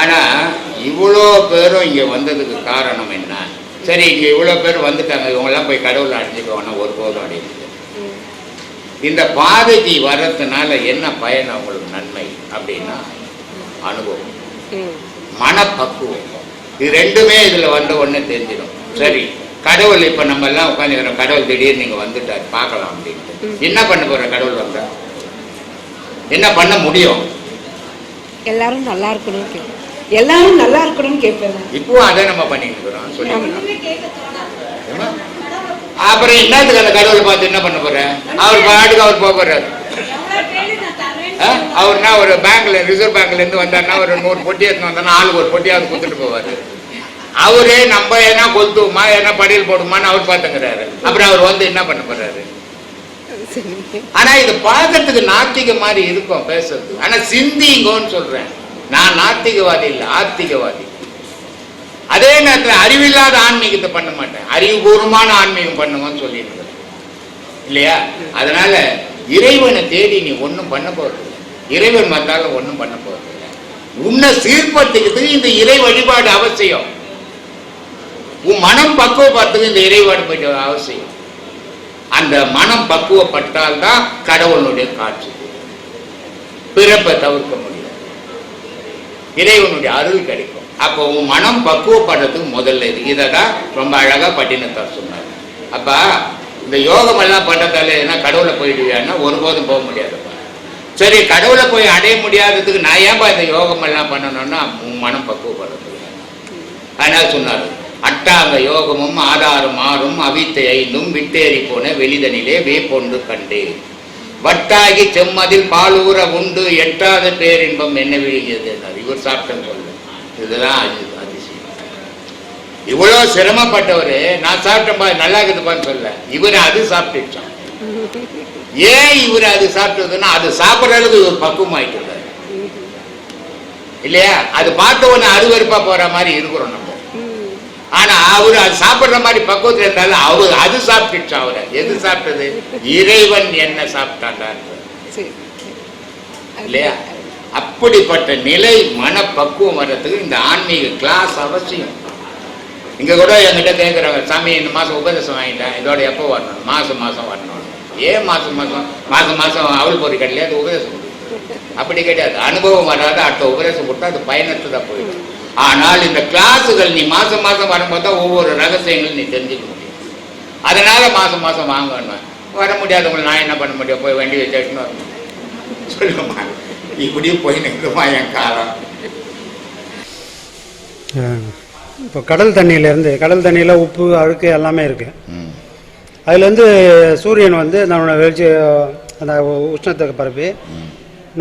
ஆனால் இவ்வளோ பேரும் இங்கே வந்ததுக்கு காரணம் என்ன? சரி இங்கே இவ்வளோ பேர் வந்துட்டாங்க இவங்கெல்லாம் போய் கடவுளை அடைஞ்சிக்கோன்னா ஒரு போதும் முடியாது இந்த பாதைக்கு வர்றதுனால என்ன பயன் அவங்களுக்கு? நன்மை அப்படின்னா அனுபவம். மனப்பக்குவம். இது ரெண்டுமே இதில் வந்த ஒன்று தெரிஞ்சிடும். சரி கடவுள் இப்போ நம்ம எல்லாம் உட்காந்துக்கிறோம் கடவுள் திடீர்னு நீங்கள் வந்துட்டார் பார்க்கலாம் அப்படின்ட்டு. என்ன பண்ண போகிற கடவுள் வந்தா? என்ன பண்ண முடியும்? எல்லாரும் நல்லா இருக்கணும் கேட்பேன் எல்லாரும் நல்லா இருக்கணும்னு கேட்பேன் இப்பவும் அதை நம்ம பண்ணிட்டு இருக்கிறோம் ஏம்மா? அப்புறம் என்னத்துக்கு அந்த கடவுளை பார்த்து என்ன பண்ண போற? அவர் பாட்டுக்கு அவர் போக போறாரு? அவர்னா ஒரு பேங்க்ல ரிசர்வ் பேங்க்ல இருந்து வந்தாருன்னா ஒரு நூறு பொட்டி எடுத்து வந்தாருன்னா ஆளுக்கு ஒரு பொட்டியாவது கொடுத்துட்டு போவாரு. அவரே நம்ம என்ன கொளுத்துவோமா என்ன படியல் போடுமான்னு அவர் பார்த்துங்கிறாரு. அப்புறம் அவர் வந்து என்ன பண்ண போறாரு? ஆனா இது பார்க்கறதுக்கு நாத்திக மாதிரி இருக்கும் பேசுறது. ஆனா சிந்திங்கோன்னு சொல்றேன். நான் நாத்திகவாதி இல்லை ஆத்திகவாதி. அதே நேரத்தில் அறிவில்லாத ஆன்மீகத்தை பண்ண மாட்டேன். அறிவுபூர்வமான ஆன்மீகம் பண்ணுங்கன்னு சொல்லிட்டு இல்லையா? அதனால இறைவனை தேடி நீ ஒன்றும் பண்ண போறது இறைவன் வந்தால ஒன்றும் பண்ண போறது உன்னை சீர்படுத்திக்கிறதுக்கு இந்த இறை வழிபாடு அவசியம். உன் மனம் பக்குவப்படுத்துக்கு இந்த இறைவாடு போயிட்டு அவசியம். அந்த மனம் பக்குவப்பட்டால்தான் கடவுளுடைய காட்சி. பிறப்பை தவிர்க்க முடியும் இறைவனுடைய அருள் கிடைக்கும். அப்போ உன் மனம் பக்குவப்படுறதுக்கு முதல்ல இது. இதை தான் ரொம்ப அழகாக பட்டினத்தார் சொன்னார். அப்போ இந்த யோகம் எல்லாம் பண்ணுறதால என்ன கடவுளை போயிடுவியான்னா ஒருபோதும் போக முடியாதுப்பா. சரி கடவுளை போய் அடைய முடியாததுக்கு நான் ஏன்பா இந்த யோகம் எல்லாம் பண்ணணும்னா உன் மனம் பக்குவப்படுறது? அதனால சொன்னார் அட்டாக யோகமும் ஆதாரம் ஆறும் அவித்தை ஐந்தும் விட்டேறி போன வெளிதனிலே வேப்பொன்று கண்டே வட்டாகி செம்மதில் பாலூர உண்டு எட்டாத பேரின்பம் என்ன விழுகியது இவர் சாப்பிட்டேன்னு சொல்லு இதுதான் அதிசயம். இவ்வளோ சிரமப்பட்டவர் நான் சாப்பிட்டேன்பா நல்லா இருக்குதுப்பான்னு சொல்ல. இவர் அது சாப்பிட்டுச்சான் ஏன் இவர் அது சாப்பிட்டதுன்னா அது சாப்பிட்ற அளவுக்கு இவர் பக்குவம் ஆயிட்டு இல்லையா? அது பார்த்த உடனே அருவருப்பா போற மாதிரி இருக்கிறோம் நம்ம. ஆனா அவரு அது சாப்பிடுற மாதிரி பக்குவத்துல இருந்தாலும் அவரு அது சாப்பிட்டுச்சு அவரை. எது சாப்பிட்டது? இறைவன் என்ன சாப்பிட்டாண்டா சரி. இல்லையா? அப்படிப்பட்ட நிலை மனப்பக்குவம் வர்றதுக்கு இந்த ஆன்மீக கிளாஸ் அவசியம். இங்க கூட என்கிட்ட கேட்குறாங்க சாமி இந்த மாசம் உபதேசம் வாங்கிட்டேன் இதோட எப்போ வரணும்? மாசம் மாசம் வரணும். ஏன் மாசம் மாசம்? மாசம் மாசம் அவள் பொறி கட்டலையே அது உபதேசம். அப்படி கிடையாது. அனுபவம் வராத அடுத்த உபதேசம் கொடுத்தா அது பயனற்றதா போயிடும். ஆனால் இந்த கிளாஸுகள் நீ மாசம் மாசம் வரும்போது தான் ஒவ்வொரு ரகசியங்களும் நீ தெரிஞ்சுக்க முடியும். அதனால மாசம் மாசம் வாங்கணும். வர முடியாதவங்களை நான் என்ன பண்ண முடியும்? போய் வண்டி வச்சு எடுத்துன்னு வரணும். சொல்லுமா? இப்படியே போய் நிற்குமா என் காலம்? இப்போ கடல் தண்ணியிலேருந்து கடல் தண்ணியில் உப்பு அழுக்கு எல்லாமே இருக்குது. அதுலேருந்து சூரியன் வந்து நம்மளோட வெளிச்ச அந்த உஷ்ணத்தை பரப்பி.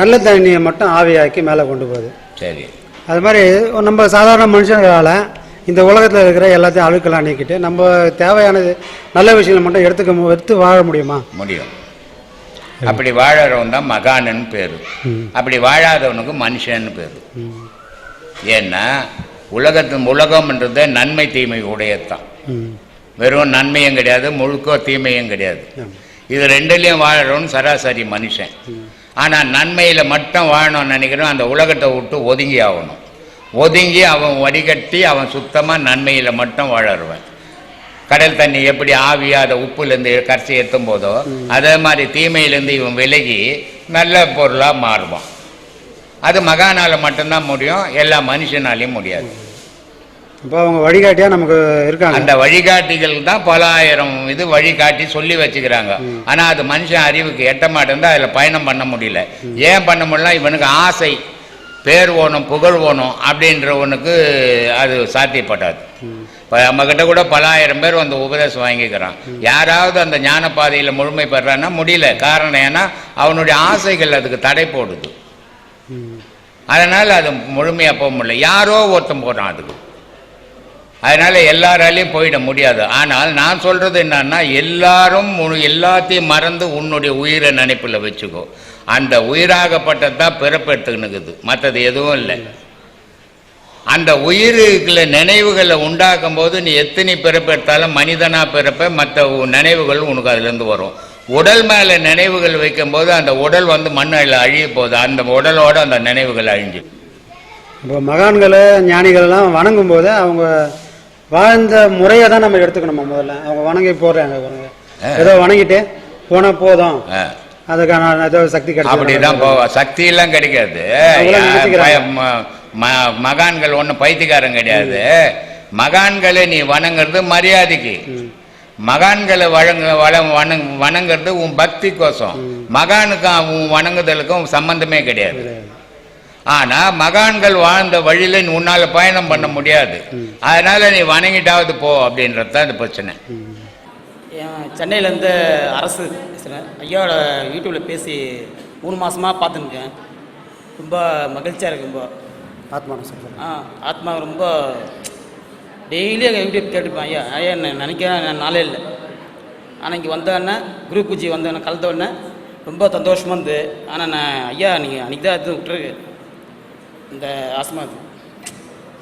நல்ல தண்ணியை மட்டும் ஆவியாக்கி மேலே கொண்டு போகுது. சரி. அது மாதிரி நம்ம சாதாரண மனுஷங்களால் இந்த உலகத்தில் இருக்கிற எல்லாத்தையும் அழுக்கெல்லாம் நீக்கிட்டு நம்ம தேவையானது நல்ல விஷயங்களை மட்டும் எடுத்துக்க எடுத்து வாழ முடியுமா? முடியும். அப்படி வாழறவன் தான் மகானன்னு பேரு. அப்படி வாழாதவனுக்கு மனுஷன்னு பேரு. ஏன்னா உலகத்து உலகம்ன்றது நன்மை தீமை உடையத்தான். வெறும் நன்மையும் கிடையாது முழுக்க தீமையும் கிடையாது. இது ரெண்டுலேயும் வாழறவன் சராசரி மனுஷன். ஆனால் நன்மையில் மட்டும் வாழணும்னு நினைக்கிறோம் அந்த உலகத்தை விட்டு ஒதுங்கி ஆகணும் ஒதுங்கி அவன் வடிகட்டி அவன் சுத்தமாக நன்மையில் மட்டும் வாழறவன். கடல் தண்ணி எப்படி ஆவியா அதை உப்புலேருந்து கரைச்சி ஏற்றும் போதோ அதே மாதிரி தீமையிலேருந்து இவன் விலகி நல்ல பொருளாக மாறுவான். அது மகானால மட்டும்தான் முடியும் எல்லா மனுஷனாலையும் முடியாது. இப்போ அவங்க வழிகாட்டியாக நமக்கு இருக்காங்க. அந்த வழிகாட்டிகள் தான் பல ஆயிரம் இது வழிகாட்டி சொல்லி வச்சுக்கிறாங்க. ஆனா அது மனுஷன் அறிவுக்கு எட்ட மாட்டேன் அதுல பயணம் பண்ண முடியல. ஏன் பண்ண முடியல இவனுக்கு ஆசை. பேர் ஓணும் புகழ் ஓணும் அப்படின்றவனுக்கு அது சாத்தியப்படாது. இப்போ நம்மக்கிட்ட கூட பல ஆயிரம் பேர் வந்து உபதேசம் வாங்கிக்கிறான். யாராவது அந்த ஞான பாதையில் முழுமை பெறான்னா முடியல. காரணம் ஏன்னா அவனுடைய ஆசைகள் அதுக்கு தடை போடுது. அதனால் அது முழுமையாக போக முடியல. யாரோ ஒருத்தன் போகிறான் அதுக்கு. அதனால எல்லாராலையும் போயிட முடியாது. ஆனால் நான் சொல்றது என்னன்னா எல்லாரும் உன் எல்லாத்தையும் மறந்து உன்னுடைய உயிரை நினைப்பில் வச்சுக்கோ. அந்த உயிராகப்பட்டது தான் பிறப்பெடுத்துக்கினுக்குது. மற்றது எதுவும் இல்லை. அந்த உயிருக்குள்ள நினைவுகளை உண்டாக்கும் போது நீ எத்தனை பிறப்பெடுத்தாலும் மனிதனா பிறப்ப மற்ற நினைவுகள் உனக்கு அதுலேருந்து வரும். உடல் மேலே நினைவுகள் வைக்கும்போது அந்த உடல் வந்து மண்ணில் அழிய போகுது அந்த உடலோட அந்த நினைவுகள் அழிஞ்சு. இப்போ மகான்கள் ஞானிகள்லாம் வணங்கும் போது அவங்க வாழ்ந்த முறையை தான் நம்ம எடுத்துக்கணுமா முதல்ல? அவங்க வணங்கி போடுறாங்க ஏதோ வணங்கிட்டு போனா போதும். அதுக்கான சக்தி கிடைக்கும் அப்படிதான் போவா சக்தி எல்லாம் கிடைக்காது மகான்கள் ஒன்றும் பைத்தியக்காரன் கிடையாது. மகான்களை நீ வணங்குறது மரியாதைக்கு. மகான்களை வழங்க வணங் வணங்குறது உன் பக்தி கோசம் மகானுக்கும் உன் வணங்குதலுக்கும் சம்பந்தமே கிடையாது. ஆனா மகான்கள் வாழ்ந்த வழியில நீ உன்னால பயணம் பண்ண முடியாது. அதனால நீ வணங்கிட்டாவது போ அப்படின்றது தான் இந்த பிரச்சனை. சென்னையிலேருந்து அரசு பேசுகிறேன் ஐயாவோட யூடியூப்பில் பேசி மூணு மாதமாக பார்த்துருக்கேன் ரொம்ப மகிழ்ச்சியாக இருக்கு ரொம்ப. சொல்றேன். ஆ ஆத்மா ரொம்ப டெய்லி எங்கள் யூடியூப் கேட்டுப்பேன் ஐயா ஐயா என்ன நினைக்க நாளே இல்லை. ஆனால் இங்கே வந்தோடனே குரு பூஜை வந்தோடனே கலந்த உடனே ரொம்ப சந்தோஷமாக இருந்து ஆனால் நான் ஐயா நீங்கள் அன்றைக்கி தான் இது விட்டுருக்கு. இந்த ஆஸ்மா.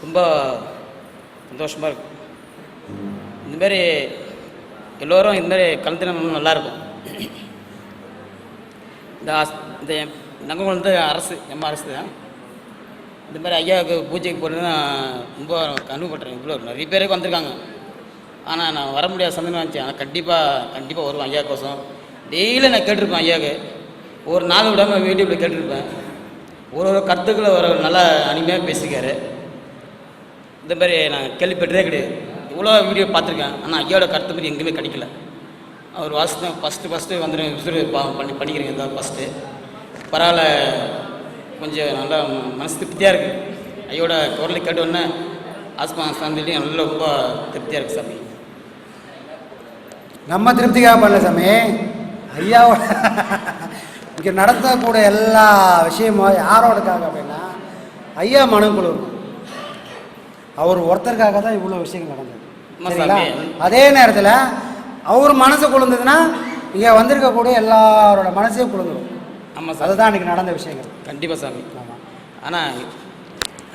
ரொம்ப சந்தோஷமாக இருக்கு. இந்தமாரி எல்லோரும் இதுமாரி கலந்துனா நல்லாயிருக்கும். இந்த ஆஸ்- இந்த நங்கல் வந்து அரசு எம் அரசு தான் இந்த மாதிரி ஐயாவுக்கு பூஜைக்கு போகிறதுனா ரொம்ப அனுபவப்படுறேன் இவ்வளோ நிறைய பேருக்கு வந்திருக்காங்க. ஆனால் நான் வர முடியாத சந்தேகம் இருந்துச்சு ஆனால் கண்டிப்பாக கண்டிப்பாக வருவேன் ஐயா கோசம் டெய்லியும் நான் கேட்டிருப்பேன் ஐயாவுக்கு. ஒரு நாள் விடாமல் யூடியூப்பில் கேட்டிருப்பேன். ஒரு ஒரு கருத்துக்களை ஒரு நல்லா அனிமையாக பேசிக்காரு. இந்த மாதிரி நான் கேள்விப்பட்டதே கிடையாது. இவ்வளோ வீடியோ பார்த்துருக்கேன். ஆனால் ஐயாவோட கருத்து மாதிரி எங்கேயுமே கிடைக்கல. அவர் வாசி ஃபஸ்ட்டு ஃபஸ்ட்டு வந்துடும் விசுறு பா பண்ணி பண்ணிக்கிறீங்க தான் ஃபஸ்ட்டு பரவாயில்ல கொஞ்சம் நல்லா மனசு திருப்தியாக இருக்குது ஐயோட குரலை கேட்டோன்னே உடனே ஆஸ்மா சாந்திலையும் நல்லா ரொம்ப திருப்தியாக இருக்குது சாமி. நம்ம திருப்திக்காக பண்ணல சாமி. ஐயாவோட இங்கே நடத்தக்கூடிய எல்லா விஷயமும் யாரோடக்காக அப்படின்னா ஐயா மனம் குழு அவர் ஒருத்தருக்காக தான் இவ்வளோ விஷயங்கள் நடந்தது. சரிங்களா. அதே நேரத்தில் அவர் மனசு குளிர்ந்ததுன்னா இங்கே வந்திருக்கக்கூடிய எல்லாரோட மனசையும் குளிர்ந்துடும் ஆமாம் சார். அதுதான் இன்னைக்கு நடந்த விஷயங்கள். கண்டிப்பாக சாமி ஆமாம் ஆனால்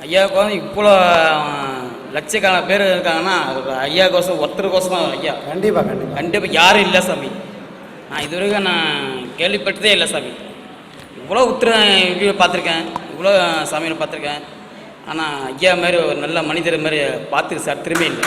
ஐயாவுக்கு வந்து இவ்வளோ லட்சக்கணக்கான பேர் இருக்காங்கன்னா ஐயா கோசம் ஒருத்தர் கோசம் தான் ஐயா. கண்டிப்பாக கண்டிப்பாக கண்டிப்பாக யாரும் இல்லை சாமி. நான் இது வரைக்கும் நான் கேள்விப்பட்டதே இல்லை சாமி. இவ்வளோ உத்திர பார்த்துருக்கேன். இவ்வளோ சாமியை பார்த்துருக்கேன். ஆனால் ஐயா மாதிரி ஒரு நல்ல மனிதர் மாதிரி பார்த்து சத்திரமே இல்லை